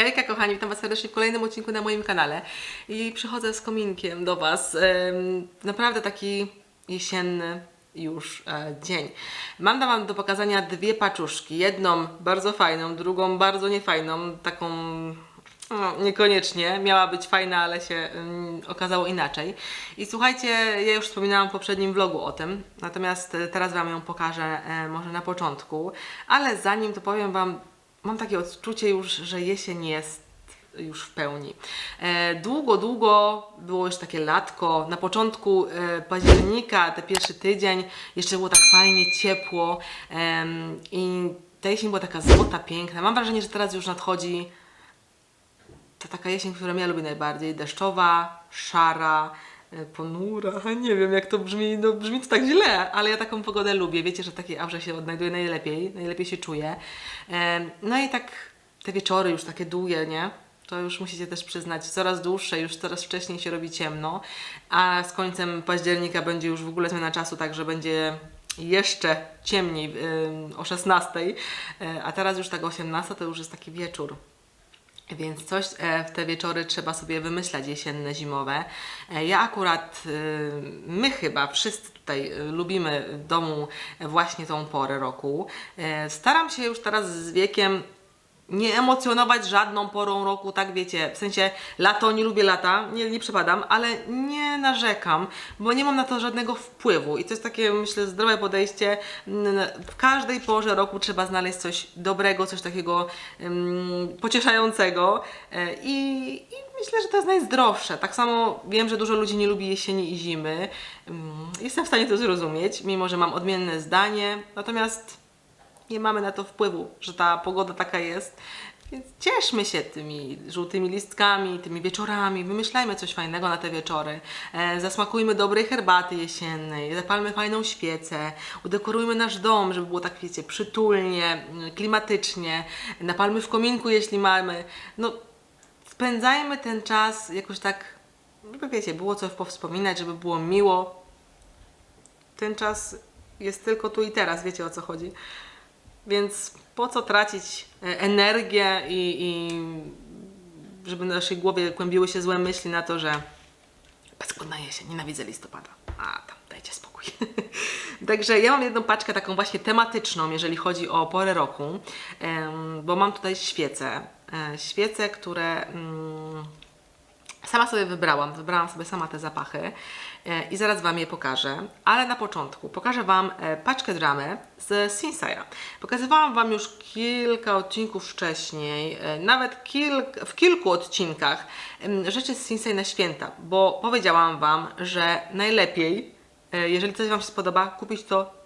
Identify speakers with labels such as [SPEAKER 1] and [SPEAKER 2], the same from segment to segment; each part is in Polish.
[SPEAKER 1] Hejka kochani, witam Was serdecznie w kolejnym odcinku na moim kanale i przychodzę z kominkiem do Was. Naprawdę taki jesienny już e, dzień. Mam dla Wam do pokazania dwie paczuszki. Jedną bardzo fajną, drugą bardzo niefajną, taką no, niekoniecznie. Miała być fajna, ale się okazało inaczej. I słuchajcie, ja już wspominałam w poprzednim vlogu o tym, natomiast e, teraz Wam ją pokażę e, może na początku, ale zanim to powiem Wam, mam takie odczucie już, że jesień jest już w pełni. E, długo, długo było już takie latko. Na początku e, października, ten pierwszy tydzień, jeszcze było tak fajnie, ciepło i ta jesień była taka złota, piękna. Mam wrażenie, że teraz już nadchodzi to taka jesień, którą ja lubię najbardziej. Deszczowa, szara, ponura. Nie wiem, jak to brzmi. No, brzmi to tak źle, ale ja taką pogodę lubię. Wiecie, że w takiej aurze się odnajduję najlepiej, najlepiej się czuję. Em, No i tak te wieczory już takie długie, nie? To już musicie też przyznać, coraz dłuższe, już coraz wcześniej się robi ciemno, a z końcem października będzie już w ogóle zmiana czasu, także będzie jeszcze ciemniej o 16, y, a teraz już tak 18 to już jest taki wieczór. Więc coś e, w te wieczory trzeba sobie wymyślać jesienne, zimowe. E, Ja akurat, y, my chyba wszyscy tutaj y, lubimy w domu właśnie tą porę roku. E, Staram się już teraz z wiekiem nie emocjonować żadną porą roku, tak wiecie, w sensie lato, nie lubię lata, nie, nie przepadam, ale nie narzekam, bo nie mam na to żadnego wpływu i to jest takie, myślę, zdrowe podejście. W każdej porze roku trzeba znaleźć coś dobrego, coś takiego um, pocieszającego E, i, i myślę, że to jest najzdrowsze. Tak samo wiem, że dużo ludzi nie lubi jesieni i zimy. Mm, Jestem w stanie to zrozumieć, mimo że mam odmienne zdanie, natomiast nie mamy na to wpływu, że ta pogoda taka jest. Więc cieszmy się tymi żółtymi listkami, tymi wieczorami, wymyślajmy coś fajnego na te wieczory. E, zasmakujmy dobrej herbaty jesiennej, zapalmy fajną świecę, udekorujmy nasz dom, żeby było tak, wiecie, przytulnie, mm, klimatycznie, napalmy w kominku, jeśli mamy. No, spędzajmy ten czas jakoś tak, żeby wiecie, było co powspominać, żeby było miło. Ten czas jest tylko tu i teraz, wiecie o co chodzi. Więc po co tracić e, energię i, i żeby w naszej głowie kłębiły się złe myśli na to, że paskudna jesień, nienawidzę listopada. A tam, dajcie spokój. Także ja mam jedną paczkę taką właśnie tematyczną, jeżeli chodzi o porę roku, bo mam tutaj świece. E, Świece, które... mm, Sama sobie wybrałam, wybrałam sobie sama te zapachy i zaraz Wam je pokażę. Ale na początku pokażę Wam e, paczkę dramy z Sinsaya. Pokazywałam Wam już kilka odcinków wcześniej, e, nawet kilk, w kilku odcinkach rzeczy z Sinsay na święta, bo powiedziałam Wam, że najlepiej, e, jeżeli coś Wam się spodoba, kupić to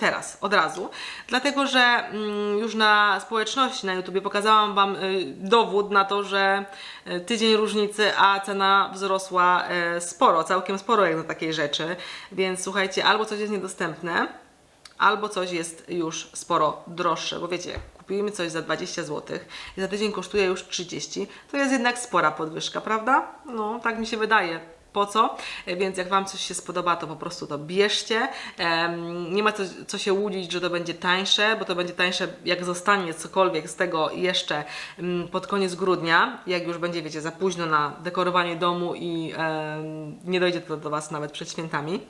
[SPEAKER 1] teraz, od razu, dlatego że mm, już na społeczności na YouTubie pokazałam Wam y, dowód na to, że y, tydzień różnicy, a cena wzrosła y, sporo, całkiem sporo jak na takiej rzeczy, więc słuchajcie, albo coś jest niedostępne, albo coś jest już sporo droższe, bo wiecie, kupimy coś za 20 zł i za tydzień kosztuje już 30, to jest jednak spora podwyżka, prawda? No, tak mi się wydaje. Po co? E, Więc jak Wam coś się spodoba, to po prostu to bierzcie. Nie ma co, co się łudzić, że to będzie tańsze, bo to będzie tańsze, jak zostanie cokolwiek z tego jeszcze mm, pod koniec grudnia, jak już będzie, wiecie, za późno na dekorowanie domu i nie dojdzie to do Was nawet przed świętami.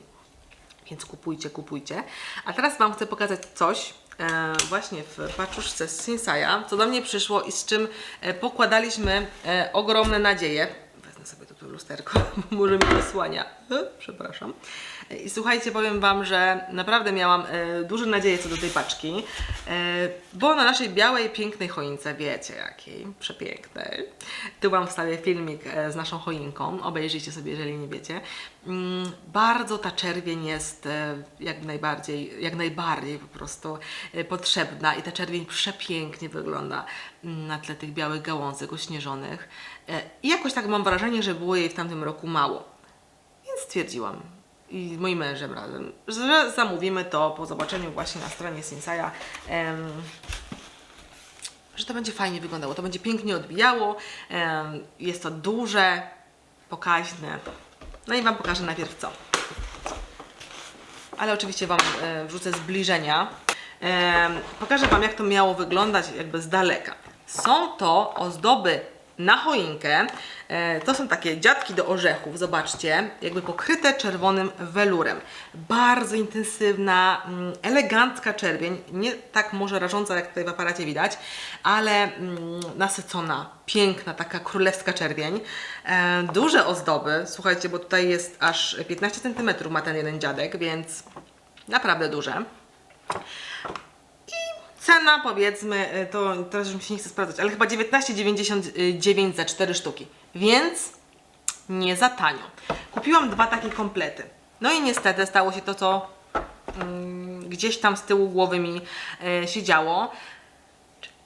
[SPEAKER 1] Więc kupujcie, kupujcie. A teraz Wam chcę pokazać coś e, właśnie w paczuszce z Sinsaya, co do mnie przyszło i z czym e, pokładaliśmy ogromne nadzieje. Sobie tu lusterko, bo może mi zasłania. E, Przepraszam. I słuchajcie, powiem Wam, że naprawdę miałam e, duże nadzieje co do tej paczki, e, bo na naszej białej, pięknej choince, wiecie jakiej, przepięknej, tu Wam wstawię filmik e, z naszą choinką, obejrzyjcie sobie, jeżeli nie wiecie. Mm, Bardzo ta czerwień jest e, jak najbardziej, jak najbardziej po prostu e, potrzebna i ta czerwień przepięknie wygląda mm, na tle tych białych gałązek ośnieżonych. E, I jakoś tak mam wrażenie, że było jej w tamtym roku mało. Więc stwierdziłam i z moim mężem razem, że zamówimy to po zobaczeniu właśnie na stronie Sinsaya. em, że to będzie fajnie wyglądało, to będzie pięknie odbijało, jest to duże, pokaźne. No i Wam pokażę najpierw co. Ale oczywiście Wam e, wrzucę zbliżenia. Pokażę Wam jak to miało wyglądać jakby z daleka. Są to ozdoby na choinkę. E, To są takie dziadki do orzechów, zobaczcie, jakby pokryte czerwonym welurem. Bardzo intensywna, mm, elegancka czerwień, nie tak może rażąca jak tutaj w aparacie widać, ale mm, nasycona, piękna, taka królewska czerwień. E, Duże ozdoby, słuchajcie, bo tutaj jest aż 15 cm ma ten jeden dziadek, więc naprawdę duże. Cena powiedzmy, y, to teraz już mi się nie chce sprawdzać, ale chyba 19,99 za 4 sztuki. Więc nie za tanio. Kupiłam dwa takie komplety. No i niestety stało się to, co mm, gdzieś tam z tyłu głowy mi y, się działo.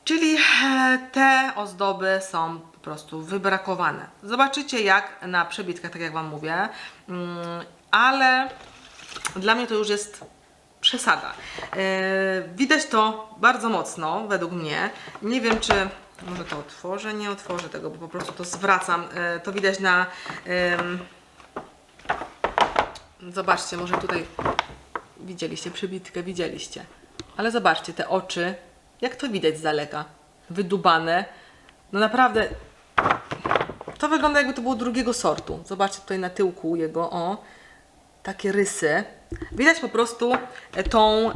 [SPEAKER 1] Czyli e, te ozdoby są po prostu wybrakowane. Zobaczycie jak na przebitkach, tak jak Wam mówię, Mm, ale dla mnie to już jest przesada. E, widać to bardzo mocno, według mnie. Nie wiem, czy może to otworzę, nie otworzę tego, bo po prostu to zwracam. E, to widać na. zobaczcie, może tutaj widzieliście przybitkę, widzieliście. Ale zobaczcie te oczy, jak to widać z daleka. Wydubane. No naprawdę. To wygląda jakby to było drugiego sortu. Zobaczcie tutaj na tyłku jego, o takie rysy. Widać po prostu e, tą,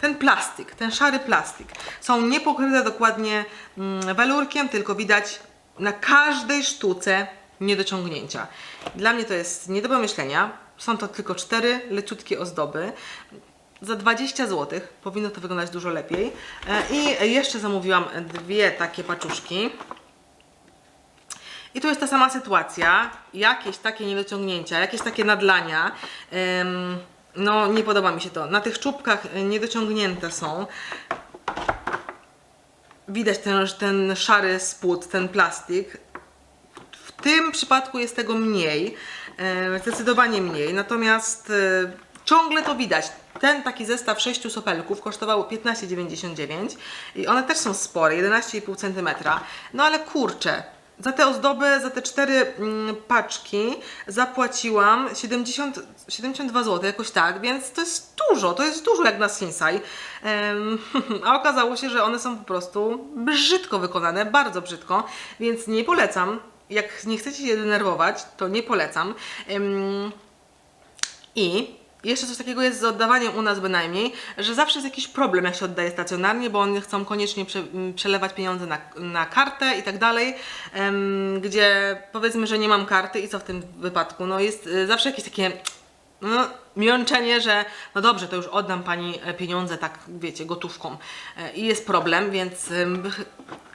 [SPEAKER 1] ten plastik, ten szary plastik. Są niepokryte dokładnie mm, welurkiem, tylko widać na każdej sztuce niedociągnięcia. Dla mnie to jest nie do pomyślenia. Są to tylko cztery leciutkie ozdoby. Za 20 zł powinno to wyglądać dużo lepiej. E, I jeszcze zamówiłam dwie takie paczuszki. I tu jest ta sama sytuacja, jakieś takie niedociągnięcia, jakieś takie nadlania. No, nie podoba mi się to. Na tych czubkach y, niedociągnięte są. Widać ten, ten szary spód, ten plastik. W tym przypadku jest tego mniej, e, zdecydowanie mniej, natomiast e, ciągle to widać. Ten taki zestaw sześciu sopelków kosztował 15,99 i one też są spore, 11,5 cm. No ale kurczę, za te ozdoby, za te cztery mm, paczki zapłaciłam 70, 72 zł, jakoś tak, więc to jest dużo, to jest dużo jak na Sinsai. A okazało się, że one są po prostu brzydko wykonane, bardzo brzydko, więc nie polecam. Jak nie chcecie się denerwować, to nie polecam. I jeszcze coś takiego jest z oddawaniem u nas bynajmniej, że zawsze jest jakiś problem, jak się oddaje stacjonarnie, bo oni chcą koniecznie prze, m, przelewać pieniądze na, na kartę i tak dalej, gdzie powiedzmy, że nie mam karty i co w tym wypadku? No jest y, zawsze jakieś takie no, że no dobrze, to już oddam Pani e, pieniądze tak, wiecie, gotówką E, i jest problem, więc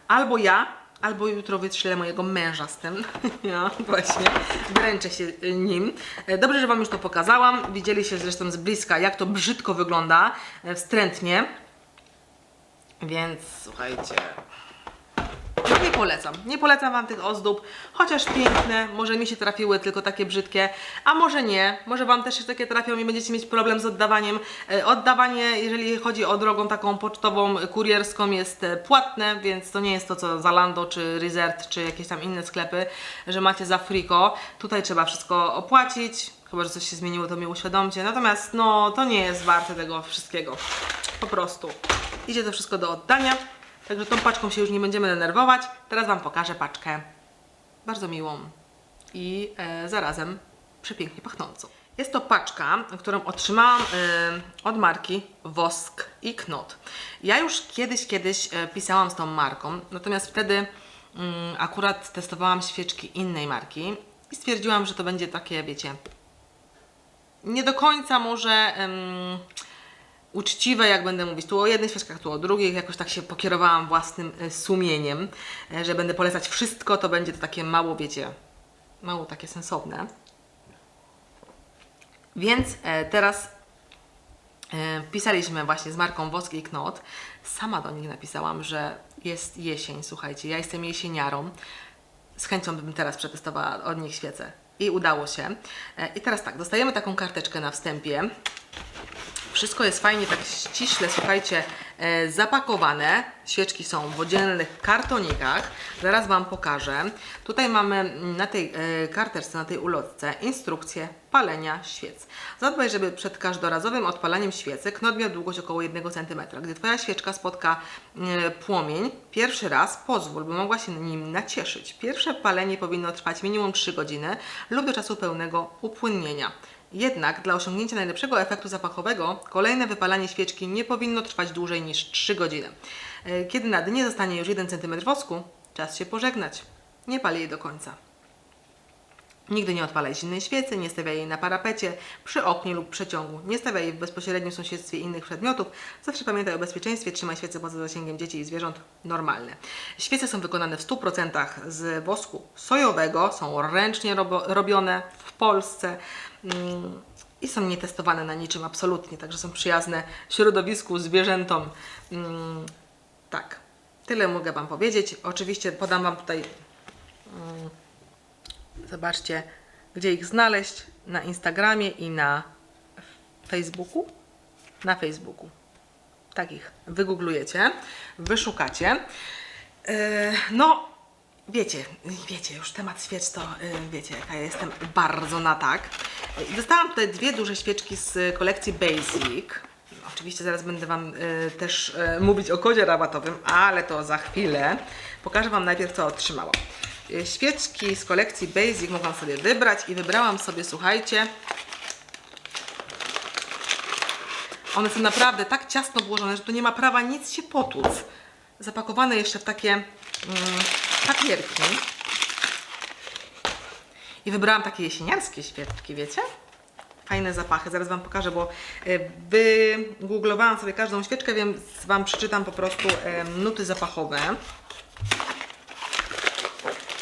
[SPEAKER 1] albo ja Albo jutro wytrzelę mojego męża z tym. Ja właśnie dręczę się nim. E, Dobrze, że Wam już to pokazałam. Widzieliście zresztą z bliska, jak to brzydko wygląda, e, wstrętnie. Więc słuchajcie. Nie polecam. Nie polecam Wam tych ozdób, chociaż piękne, może mi się trafiły tylko takie brzydkie, a może nie, może Wam też się takie trafią i będziecie mieć problem z oddawaniem. E, Oddawanie, jeżeli chodzi o drogą taką pocztową, kurierską jest e, płatne, więc to nie jest to co Zalando, czy Resert, czy jakieś tam inne sklepy, że macie za friko. Tutaj trzeba wszystko opłacić, chyba, że coś się zmieniło, to mnie uświadomcie. Natomiast no, to nie jest warte tego wszystkiego. Po prostu. Idzie to wszystko do oddania. Także tą paczką się już nie będziemy denerwować. Teraz Wam pokażę paczkę bardzo miłą i e, zarazem przepięknie pachnącą. Jest to paczka, którą otrzymałam e, od marki Wosk i Knot. Ja już kiedyś, kiedyś e, pisałam z tą marką, natomiast wtedy mm, akurat testowałam świeczki innej marki i stwierdziłam, że to będzie takie, wiecie, nie do końca może em, uczciwe, jak będę mówić tu o jednych świeczkach, tu o drugich. Jakoś tak się pokierowałam własnym e, sumieniem, e, że będę polecać wszystko, to będzie to takie mało, wiecie, mało takie sensowne. Więc e, teraz pisaliśmy właśnie z marką Woski i Knot. Sama do nich napisałam, że jest jesień, słuchajcie, ja jestem jesieniarą. Z chęcią bym teraz przetestowała od nich świecę. I udało się. I teraz tak, dostajemy taką karteczkę na wstępie. Wszystko jest fajnie, tak ściśle, słuchajcie, e, zapakowane. Świeczki są w oddzielnych kartonikach. Zaraz Wam pokażę. Tutaj mamy na tej e, karteczce, na tej ulotce instrukcję palenia świec. Zadbaj, żeby przed każdorazowym odpalaniem świecy knot miał długość około 1 cm. Gdy Twoja świeczka spotka e, płomień pierwszy raz, pozwól, by mogła się nim nacieszyć. Pierwsze palenie powinno trwać minimum 3 godziny lub do czasu pełnego upłynnienia. Jednak dla osiągnięcia najlepszego efektu zapachowego kolejne wypalanie świeczki nie powinno trwać dłużej niż 3 godziny. E, Kiedy na dnie zostanie już 1 cm wosku, czas się pożegnać. Nie pal jej do końca. Nigdy nie odpalaj zimnej świecy, nie stawiaj jej na parapecie, przy oknie lub przeciągu. Nie stawiaj jej w bezpośrednim sąsiedztwie innych przedmiotów. Zawsze pamiętaj o bezpieczeństwie, trzymaj świece poza zasięgiem dzieci i zwierząt. Normalne. Świece są wykonane w 100% z wosku sojowego, są ręcznie robione w Polsce i są nietestowane na niczym absolutnie, także są przyjazne środowisku, zwierzętom. Mm, tak, tyle mogę Wam powiedzieć. Oczywiście podam Wam tutaj Zobaczcie, gdzie ich znaleźć na Instagramie i na Facebooku. Na Facebooku. Tak ich wygooglujecie, wyszukacie. Yy, no, wiecie, wiecie, już temat świec to yy, wiecie, jaka ja jestem bardzo na tak. Dostałam tutaj dwie duże świeczki z kolekcji Basic. Oczywiście zaraz będę Wam y, też y, mówić o kodzie rabatowym, ale to za chwilę. Pokażę Wam najpierw, co otrzymałam. Y, Świeczki z kolekcji Basic mogłam sobie wybrać i wybrałam sobie, słuchajcie, one są naprawdę tak ciasno włożone, że tu nie ma prawa nic się potłuc. Zapakowane jeszcze w takie mm, papierki. I wybrałam takie jesieniarskie świeczki, wiecie? Fajne zapachy, zaraz Wam pokażę, bo e, wygooglowałam sobie każdą świeczkę, więc Wam przeczytam po prostu e, nuty zapachowe.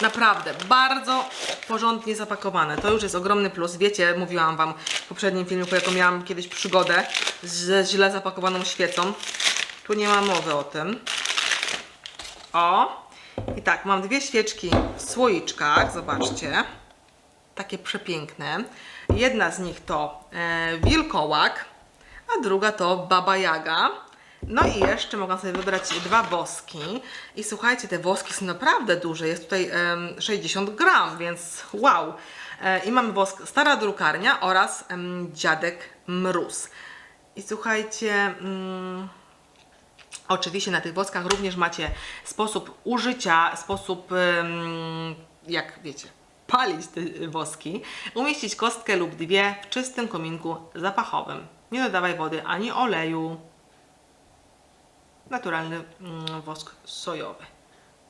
[SPEAKER 1] Naprawdę, bardzo porządnie zapakowane. To już jest ogromny plus. Wiecie, mówiłam Wam w poprzednim filmiku, jaką miałam kiedyś przygodę ze źle zapakowaną świecą. Tu nie ma mowy o tym. O! I tak, mam dwie świeczki w słoiczkach, zobaczcie. Takie przepiękne. Jedna z nich to e, wilkołak, a druga to baba jaga. No i jeszcze mogę sobie wybrać dwa woski. I słuchajcie, te woski są naprawdę duże. Jest tutaj em, 60 gram, więc wow. E, I mamy wosk Stara Drukarnia oraz Dziadek Mróz. I słuchajcie, mm, oczywiście na tych woskach również macie sposób użycia, sposób, jak wiecie, palić te woski. Umieścić kostkę lub dwie w czystym kominku zapachowym. Nie dodawaj wody ani oleju naturalny mm, wosk sojowy.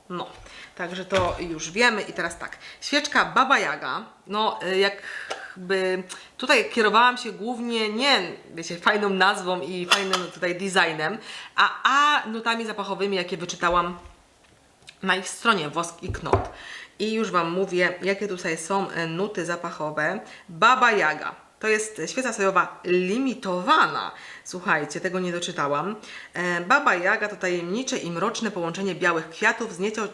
[SPEAKER 1] No, także to już wiemy i teraz tak. Świeczka Baba Jaga, no y, jakby tutaj kierowałam się głównie nie, wiecie, fajną nazwą i fajnym tutaj designem, a, a nutami zapachowymi, jakie wyczytałam na ich stronie Wosk i Knot. I już Wam mówię, jakie tutaj są e, nuty zapachowe. Baba Jaga. To jest świeca sojowa limitowana. Słuchajcie, tego nie doczytałam. E, Baba Jaga to tajemnicze i mroczne połączenie białych kwiatów z nieco,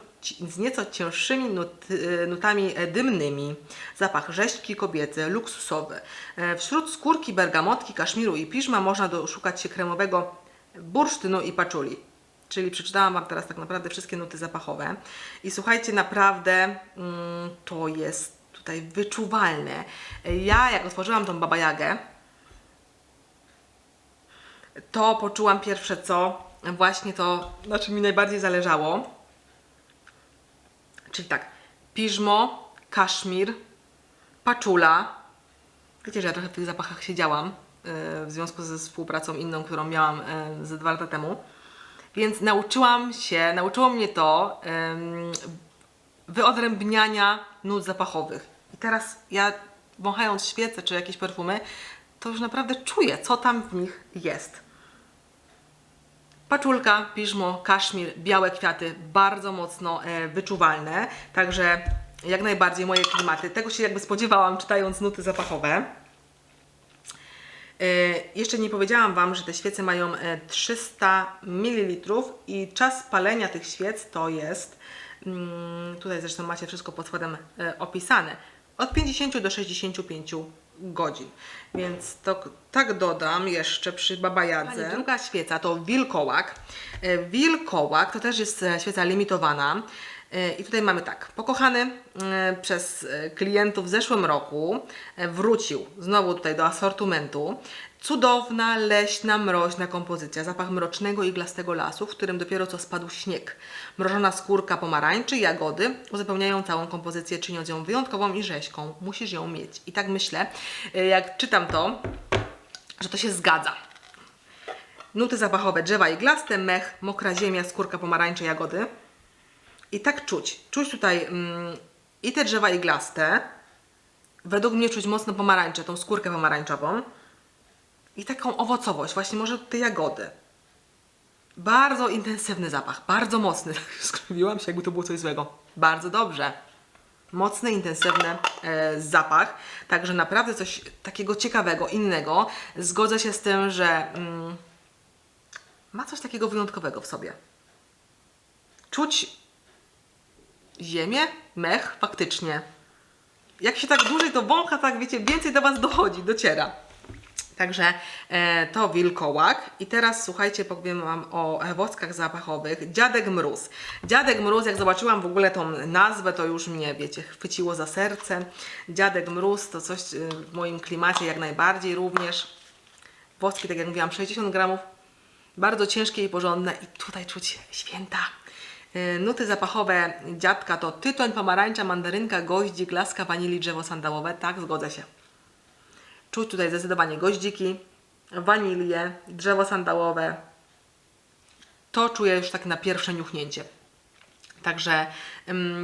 [SPEAKER 1] z nieco cięższymi nut, e, nutami dymnymi. Zapach rzeźki kobiety, luksusowy. Wśród skórki, bergamotki, kaszmiru i piżma można doszukać się kremowego bursztynu i paczuli. Czyli przeczytałam Wam teraz tak naprawdę wszystkie nuty zapachowe. I słuchajcie, naprawdę mm, to jest tutaj wyczuwalne. Ja, jak otworzyłam tą babajagę, to poczułam pierwsze co, właśnie to, na czym mi najbardziej zależało. Czyli tak, piżmo, kaszmir, paczula. Wiecie, że ja trochę w tych zapachach siedziałam yy, w związku ze współpracą inną, którą miałam yy, ze dwa lata temu. Więc nauczyłam się, nauczyło mnie to ym, wyodrębniania nut zapachowych. I teraz ja wąchając świece czy jakieś perfumy, to już naprawdę czuję, co tam w nich jest. Paczulka, piżmo, kaszmir, białe kwiaty, bardzo mocno e, wyczuwalne, także jak najbardziej moje klimaty. Tego się jakby spodziewałam, czytając nuty zapachowe. E, Jeszcze nie powiedziałam Wam, że te świece mają e, 300 ml i czas palenia tych świec to jest, mm, tutaj zresztą macie wszystko pod spodem e, opisane, od 50 do 65 godzin. Więc to tak dodam jeszcze przy babajadze. Druga świeca to wilkołak. E, Wilkołak to też jest e, świeca limitowana. E, I tutaj mamy tak, pokochany e, przez e, klientów w zeszłym roku wrócił znowu tutaj do asortymentu. Cudowna, leśna, mroźna kompozycja, zapach mrocznego iglastego lasu, w którym dopiero co spadł śnieg. Mrożona skórka pomarańczy, jagody uzupełniają całą kompozycję, czyniąc ją wyjątkową i rzeźką. Musisz ją mieć. I tak myślę, jak czytam to, że to się zgadza. Nuty zapachowe, drzewa iglaste, mech, mokra ziemia, skórka pomarańczy, jagody. I tak czuć. Czuć tutaj mm, i te drzewa iglaste. Według mnie czuć mocno pomarańcze, tą skórkę pomarańczową. I taką owocowość, właśnie może te jagody. Bardzo intensywny zapach, bardzo mocny. Skrobiłam się, jakby to było coś złego. Bardzo dobrze. Mocny, intensywny e, zapach. Także naprawdę coś takiego ciekawego, innego. Zgodzę się z tym, że mm, ma coś takiego wyjątkowego w sobie. Czuć ziemię, mech, faktycznie. Jak się tak dłużej to wącha, tak wiecie, więcej do Was dochodzi, dociera. Także e, to wilkołak. I teraz słuchajcie, powiem Wam o woskach zapachowych. Dziadek Mróz. Dziadek Mróz, jak zobaczyłam w ogóle tą nazwę, to już mnie, wiecie, chwyciło za serce. Dziadek Mróz to coś e, w moim klimacie jak najbardziej również. Woski, tak jak mówiłam, 60 gramów. Bardzo ciężkie i porządne. I tutaj czuć święta. E, Nuty zapachowe dziadka to tytoń, pomarańcza, mandarynka, goździk, laska, wanilii, drzewo sandałowe. Tak, zgodzę się. Czuć tutaj zdecydowanie goździki, wanilię, drzewo sandałowe. To czuję już tak na pierwsze niuchnięcie. Także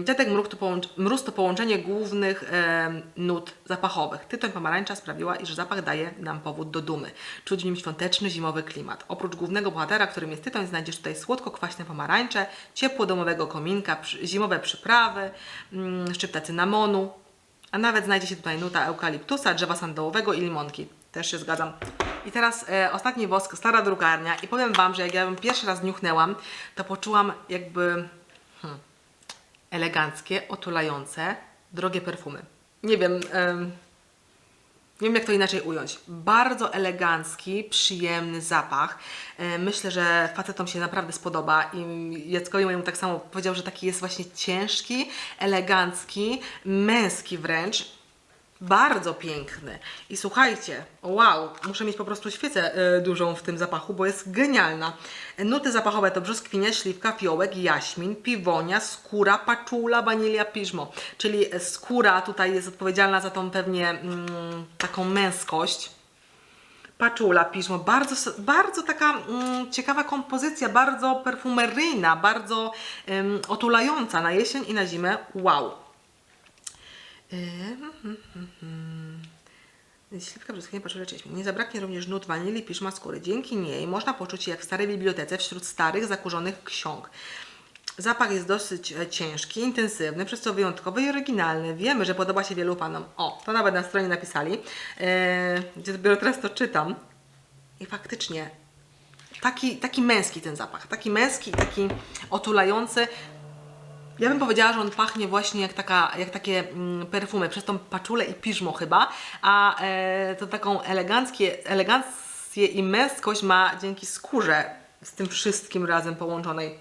[SPEAKER 1] dziadek mróz to, mróz to połączenie głównych em, nut zapachowych. Tytoń pomarańcza sprawiła, iż zapach daje nam powód do dumy. Czuć w nim świąteczny, zimowy klimat. Oprócz głównego bohatera, którym jest tytoń, znajdziesz tutaj słodko-kwaśne pomarańcze, ciepło domowego kominka, zimowe przyprawy, mm, szczypta cynamonu, a nawet znajdzie się tutaj nuta eukaliptusa, drzewa sandałowego i limonki. Też się zgadzam. I teraz e, ostatni wosk, stara drukarnia. I powiem Wam, że jak ja ją pierwszy raz niuchnęłam, to poczułam jakby hmm, eleganckie, otulające, drogie perfumy. Nie wiem, em, nie wiem jak to inaczej ująć. Bardzo elegancki, przyjemny zapach. E, Myślę, że facetom się naprawdę spodoba i Jackowi mojemu tak samo powiedział, że taki jest właśnie ciężki, elegancki, męski wręcz. Bardzo piękny. I słuchajcie, wow, muszę mieć po prostu świecę e, dużą w tym zapachu, bo jest genialna. Nuty zapachowe to brzoskwinia, śliwka, fiołek, jaśmin, piwonia, skóra, paczula, wanilia, piżmo. Czyli skóra tutaj jest odpowiedzialna za tą pewnie mm, taką męskość. Paczula, piżmo, bardzo, bardzo taka mm, ciekawa kompozycja, bardzo perfumeryjna, bardzo ym, otulająca na jesień i na zimę. Wow. Śliwka brzoskwinia, paczula, cześćmin. Nie zabraknie również nut wanilii, piżma, skóry. Dzięki niej można poczuć się jak w starej bibliotece wśród starych, zakurzonych ksiąg. Zapach jest dosyć e, ciężki, intensywny, przez co wyjątkowy i oryginalny. Wiemy, że podoba się wielu panom. O, to nawet na stronie napisali, e, gdzie dopiero teraz to czytam. I faktycznie taki, taki męski ten zapach, taki męski taki otulający. Ja bym powiedziała, że on pachnie właśnie jak, taka, jak takie mm, perfumy, przez tą paczulę i piżmo chyba, a e, to taką eleganckie, elegancję i męskość ma dzięki skórze z tym wszystkim razem połączonej.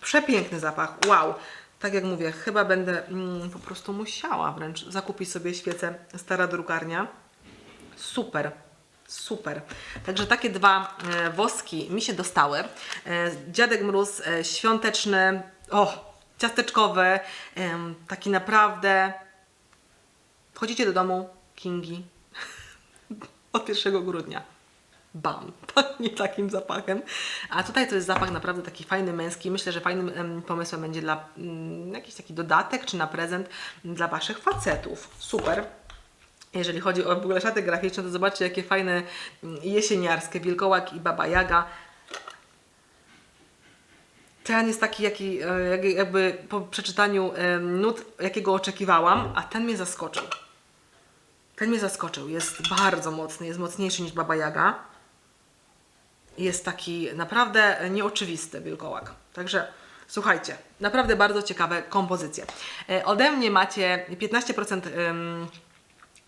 [SPEAKER 1] Przepiękny zapach, wow. Tak jak mówię, chyba będę mm, po prostu musiała wręcz zakupić sobie świecę stara drukarnia. Super, super. Także takie dwa e, woski mi się dostały. E, Dziadek Mróz e, świąteczny, o, ciasteczkowy, taki naprawdę. Wchodzicie do domu Kingi od 1 grudnia. Bam, pachnie takim zapachem. A tutaj to jest zapach naprawdę taki fajny, męski. Myślę, że fajnym em, pomysłem będzie dla mm, jakiś taki dodatek czy na prezent dla Waszych facetów. Super. Jeżeli chodzi o w ogóle szaty graficzne, to zobaczcie jakie fajne mm, jesieniarskie, Wilkołak i Baba Jaga. Ten jest taki, jaki, e, jak- jakby po przeczytaniu nut, jakiego oczekiwałam, a ten mnie zaskoczył. Ten mnie zaskoczył. Jest bardzo mocny, jest mocniejszy niż Baba Jaga. Jest taki naprawdę nieoczywisty wilkołak. Także słuchajcie, naprawdę bardzo ciekawe kompozycje. E, Ode mnie macie 15% em,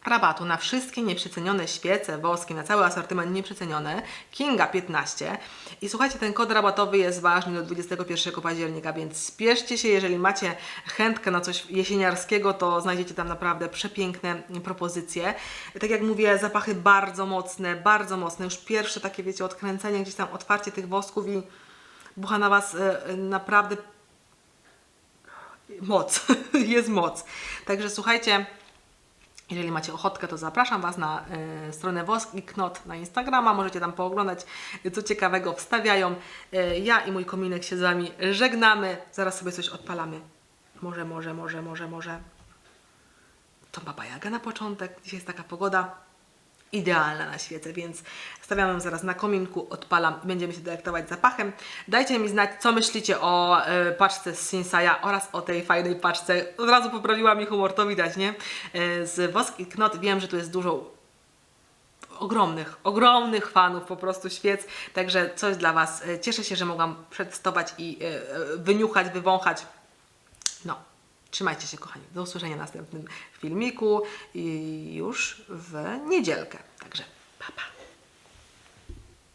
[SPEAKER 1] rabatu na wszystkie nieprzecenione świece woskie, na cały asortyment nieprzecenione, Kinga 15. I słuchajcie, ten kod rabatowy jest ważny do 21 października, więc spieszcie się, jeżeli macie chętkę na coś jesieniarskiego, to znajdziecie tam naprawdę przepiękne propozycje. Tak jak mówię, zapachy bardzo mocne, bardzo mocne. Już pierwsze takie, wiecie, odkręcenie, gdzieś tam otwarcie tych wosków i bucha na Was e, naprawdę moc, jest moc. Także słuchajcie, jeżeli macie ochotkę, to zapraszam Was na e, stronę Wosk i Knot na Instagrama. Możecie tam pooglądać, co ciekawego wstawiają. E, ja i mój kominek się z Wami żegnamy. Zaraz sobie coś odpalamy. Może, może, może, może, może. To Baba Jaga na początek. Dzisiaj jest taka pogoda idealna na świece, więc stawiam ją zaraz na kominku, odpalam będziemy się delektować zapachem. Dajcie mi znać, co myślicie o e, paczce z Sinsaja oraz o tej fajnej paczce. Od razu poprawiła mi humor, to widać, nie? E, z Wosk i Knot wiem, że tu jest dużo ogromnych, ogromnych fanów po prostu świec, także coś dla Was. E, Cieszę się, że mogłam przetestować i e, e, wyniuchać, wywąchać. No, trzymajcie się kochani. Do usłyszenia w następnym filmiku i już w niedzielkę. Także pa, pa.